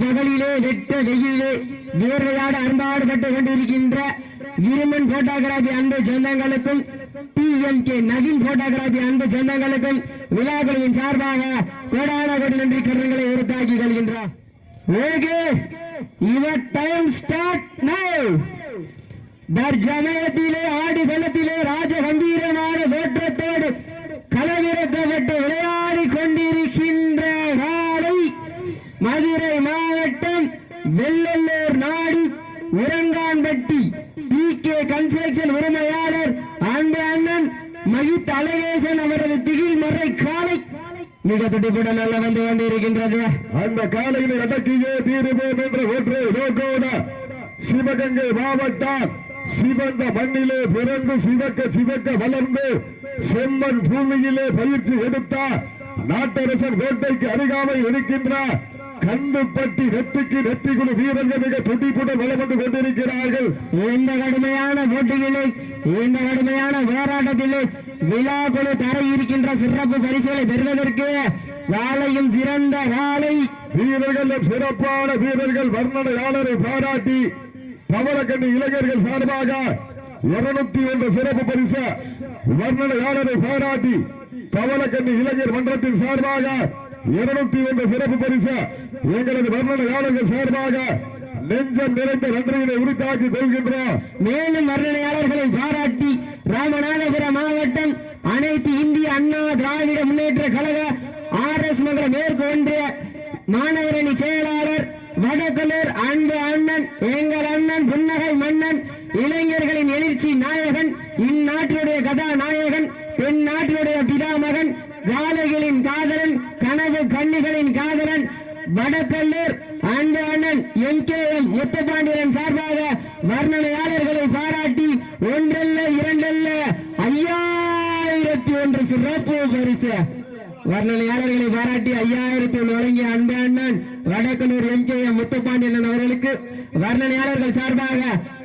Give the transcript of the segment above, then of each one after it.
பகலிலே வெட்ட வெயிலே வேர்வையாட அன்பாடுபட்டு கொண்டிருக்கின்ற விருமன் போட்டோகிராபி அன்பு சொந்தங்களுக்கும் கே நவீன் போட்டோகிராபி அன்பு சொந்தங்களுக்கும் விழாக்குழுவின் சார்பாக கோடான கோடி நன்றி கடன்களை உறுத்தாக்கி கொள்கின்றார். ஓகே இவர் டைம் ஸ்டார்ட் நவ் ஆடு களத்திலே ராஜ கம்பீரமான தோற்றத்தோடு களமிறக்கப்பட்டு விளையாடி கொண்டிருக்கின்ற காலை மதுரை மாவட்டம் வெள்ளல்லூர் நாடு உரங்கான்பட்டி பி கே கன்ஸ்ட்ரக்ஷன் உரிமையாளர் அன்பு அண்ணன் மகித் அழகேசன் அவரது திகில் மறை காலை மிக துடிப்புடன் நல்ல வந்து கொண்டிருக்கின்றது. அந்த காலையில் அடக்கியே தீருவோம் என்ற ஒற்றை நோக்கோட சிவகங்கை மாவட்டம் சிவந்த மண்ணிலே பிறந்து சிவக்க சிவக்க வளர்ந்து செம்மண் பூமியிலே பயிற்சி எடுத்த நாட்டரசன் கோட்டைக்கு அருகாமை இருக்கின்ற கண்டுப்பட்டி நெத்திக்கு நெத்திக்குழு வீரர்கள் மிக துடிப்புடன் வளம் வந்து கொண்டிருக்கிறார்கள். இந்த கடுமையான போட்டியிலே இந்த கடுமையான போராட்டத்திலே விழா குழு தர இருக்கின்ற சிறப்பு பரிசுகளை பெறுவதற்கு வாழையும் சிறந்த வாழை வீரர்கள் சிறப்பான வீரர்கள் வர்ணனையாளரை பாராட்டி பவளக்கண்ணி இளைஞர்கள் சார்பாக இருநூத்தி ஒன்று சிறப்பு பரிசு வர்ணனையாளரை பாராட்டி பவளக்கண்ணி இளைஞர் மன்றத்தின் சார்பாக இருநூத்தி ஒன்று சிறப்பு பரிசு. எங்களது வர்ணனையாளர்கள் சார்பாக நெஞ்சம் நிறைந்த நன்றியினை உரித்தாக்கி கொள்கின்றோம். மேலும் வர்ணனையாளர்களை பாராட்டி ராமநாதபுரம் மாவட்டம் அனைத்து இந்திய அண்ணா திராவிட முன்னேற்ற கழக ஆர் எஸ் மங்கலம் மேற்கு ஒன்றிய மாநகரணி செயலாளர் வடகலூர் அன்பு அண்ணன் எங்கள் அண்ணன் புன்னகை மன்னன் இளைஞர்களின் எழுச்சி நாயகன் இந்நாட்டினுடைய கதாநாயகன் பெண் நாட்டினுடைய பிதாமகன் காளைகளின் காதலன் கனவு கண்ணிகளின் காதலன் வடக்கல்லூர் அன்பு அண்ணன் எம் கே எம் முத்துப்பாண்டியன் சார்பாக வர்ணனையாளர்களை பாராட்டி ஒன்றல்ல இரண்டல்ல ஐயாயிரத்தி ஒன்று சிறப்பு பரிசு. வர்ணனையாளர்களை பாராட்டி ஐயாயிரத்தி ஒன்று வழங்கிய அன்பு அண்ணன் Vadakkallur M K M Muthupandian அவர்களுக்கு வர்ணனையாளர்கள் சார்பாக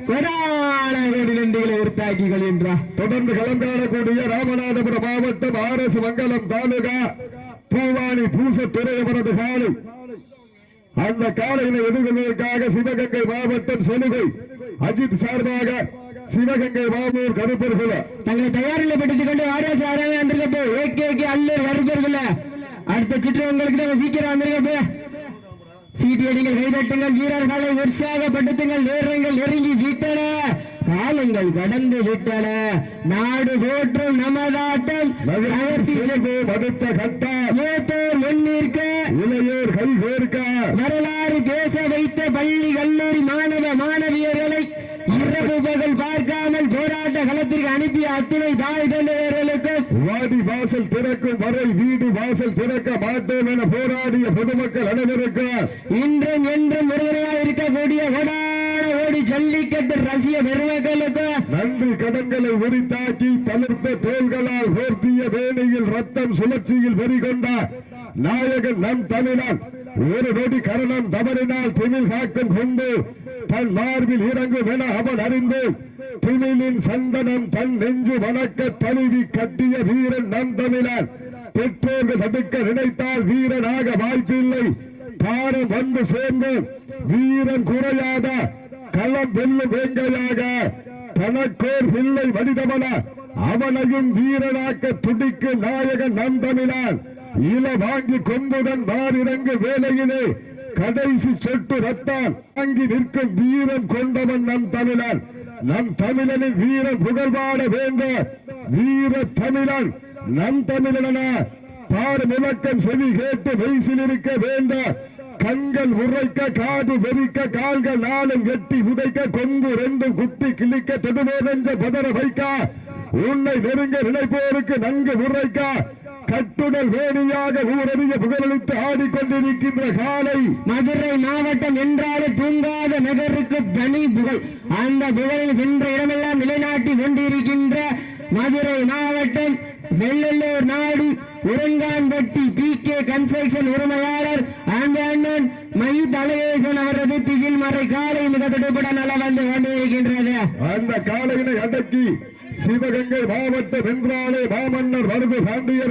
கொடான கோடி நன்றிகளை உறுத்தாக்கி கொள்கின்றார் தொடர்ந்து கலந்தாடக்கூடிய ராமநாதபுரம் மாவட்டம் ஆர் எஸ் மங்கலம் தாலுகா பூவானி பூசத்துறை அவரது காலை. அந்த காலையில எதிர்கொள்வதற்காக சிவகங்கை மாவட்டம் செலுகை. அஜித் சார்பாக சிவகங்கை மாமூர் கருப்பர்குல. தங்களை தயாரில் படுத்திக் கொண்டு வாரியாசு ஆராய வந்திருக்கப்போ ஏகே கே அல்லூர் அடுத்த சுற்று உங்களுக்கு சீக்கிரம் வந்திருக்கப்போ சீட்டியடிங்கள் கைதட்டுங்கள் வீரர்களை உற்சாகப்படுத்துங்கள் நேரங்கள் நெருங்கி விட்டன. காலங்கள் கடந்து விட்டன. நாடு போற்றும் நமதாட்டம். அடுத்த கட்டம் மூத்தோர் முன்னிற்க. இளையோர் கை கோர்க்க. வரலாறு பேச வைத்த பள்ளி கல்லூரி மாணவ மாணவியர்களை இரவு பகல் பார்க்காமல் போராட்ட களத்திற்கு அனுப்பிய அத்துணை தாய் தந்தையர்களுக்கும் வாடி வாசல் திறக்கும் வரை வீடு வாசல் திறக்க மாட்டோம் என போராடிய பொதுமக்கள் அனைவருக்கும் இன்றும் என்றும் ஒருவரையாக இருக்கக்கூடிய ஓடி ஜல்லிக்கட்டு ரசிக பெருமக்களுக்கும் நன்றி கடன்களை உரித்தாக்கி தளிர்த்த தோள்களால் போர்த்திய வேணியில் ரத்தம் சுழற்சியில் வெறிகொண்ட நாயகன் நம் தமிழன். ஒரு நொடி கரணம் தவறினால் திமிழ் காக்கும் கொண்டு தன் மார்பில் இறங்கும் என அவன் அறிந்து திமிழின் சந்தனம் தன் நெஞ்சு வணக்க தழுவி கட்டிய வீரன் நம் தமிழன் பெற்றோர்கள் சதுக்க நினைத்தால் வீரனாக வாய்ப்பில்லை தாரம் வந்து சேர்ந்து வீரன் குறையாத களம் வெல்லும் வேங்கையாக. தனக்கோர் பிள்ளை வடிதமன அவனையும் வீரனாக்க துடிக்கும் நாயகன் நம் தமிழன் இல வாங்கி கொம்புடன் மாறிறங்கு வேலையிலே. கடைசி சொட்டு ரத்தான் வாங்கி நிற்கும் வீரம் கொண்டவன் நம் தமிழன் நம் தமிழனின் வீர புகழ்பாட வேண்டும் வீர தமிழன் நம் தமிழன பார் முழக்கம் செவி கேட்டு வயசில் இருக்க வேண்டும் கண்கள் உரைக்க காது வெறிக்க கால்கள் நாளும் எட்டி உதைக்க கொம்பு ரெண்டும் குத்தி கிழிக்க தொடுவே நெஞ்ச பதற வைக்க உன்னை நெருங்க நினைப்போருக்கு நன்கு உரைக்க கட்டுடல் வேணியாக ஊரறிய புகழளித்து ஆடிக்கொண்டிருக்கின்ற காலை மதுரை மாவட்டம் என்றாலே தூங்காத நகருக்கு தனி புகழ். அந்த புகழில் சென்ற இடமெல்லாம் நிலைநாட்டி கொண்டிருக்கின்ற மதுரை மாவட்டம் வெள்ளல்லூர் நாடு உரங்கான்பட்டி பி கே கன்ஸ்ட்ரக்ஷன் உரிமையாளர் அண்ணன் மயித் அழகேசன் அவரது திகில் மறை காலை மிக துடுப்பட நல வந்து கொண்டிருக்கின்றது. அந்த காலையினை அடக்கி சிவகங்கை மாவட்டம் என்றாலே மாமன்னர் வருது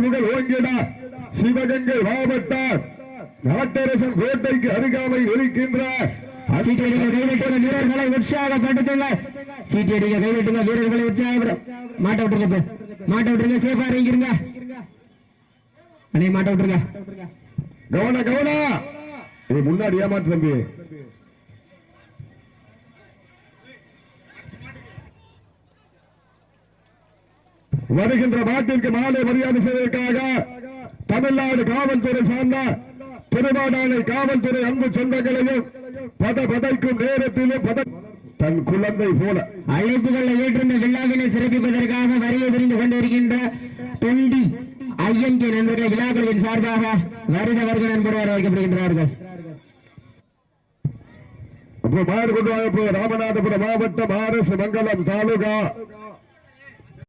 புகழ் ஓங்கிட. சிவகங்கை மாவட்டம் நாட்டரசன் கோட்டைக்கு அருகாமையில் இருக்கின்ற சீட்டி அடிக்க கைவிட்டுங்க வீரர்களை உற்சாகப்படுத்துங்க. சீட்டி அடிக்க கைவிட்டுங்க வீரர்களை உற்சாகப்படும் மாட்ட விட்டுருங்க. மாட்ட விட்டுருங்க சேஃபா இறங்கிருங்க. அண்ணே மாட்ட விட்டுருங்க. கவன கவன. முன்னாடி ஏமாத்து தம்பி. வருகின்ற மாட்டிற்கு மாலை மரியாதை செய்வதற்காக தமிழ்நாடு காவல்துறை சார்ந்த திருவாடானை காவல்துறை அன்பு சொந்தங்களையும் பத பதைக்கும் நேரத்திலும் பத தன் குழந்தை போல அழைப்புகளை ஏற்றிருந்த விழாவினை சிறப்பிப்பதற்காக வரையை விரிந்து கொண்டிருக்கின்ற தொண்டி ஐஎன்கே நண்பர்களை விழாக்களின் சார்பாக வருக வருக நண்பர் வரவேற்கப்படுகின்றார்கள் அப்போ மாறு கொண்டு வாங்க ராமநாதபுரம் மாவட்டம் ஆர் எஸ் மங்கலம் தாலுகா.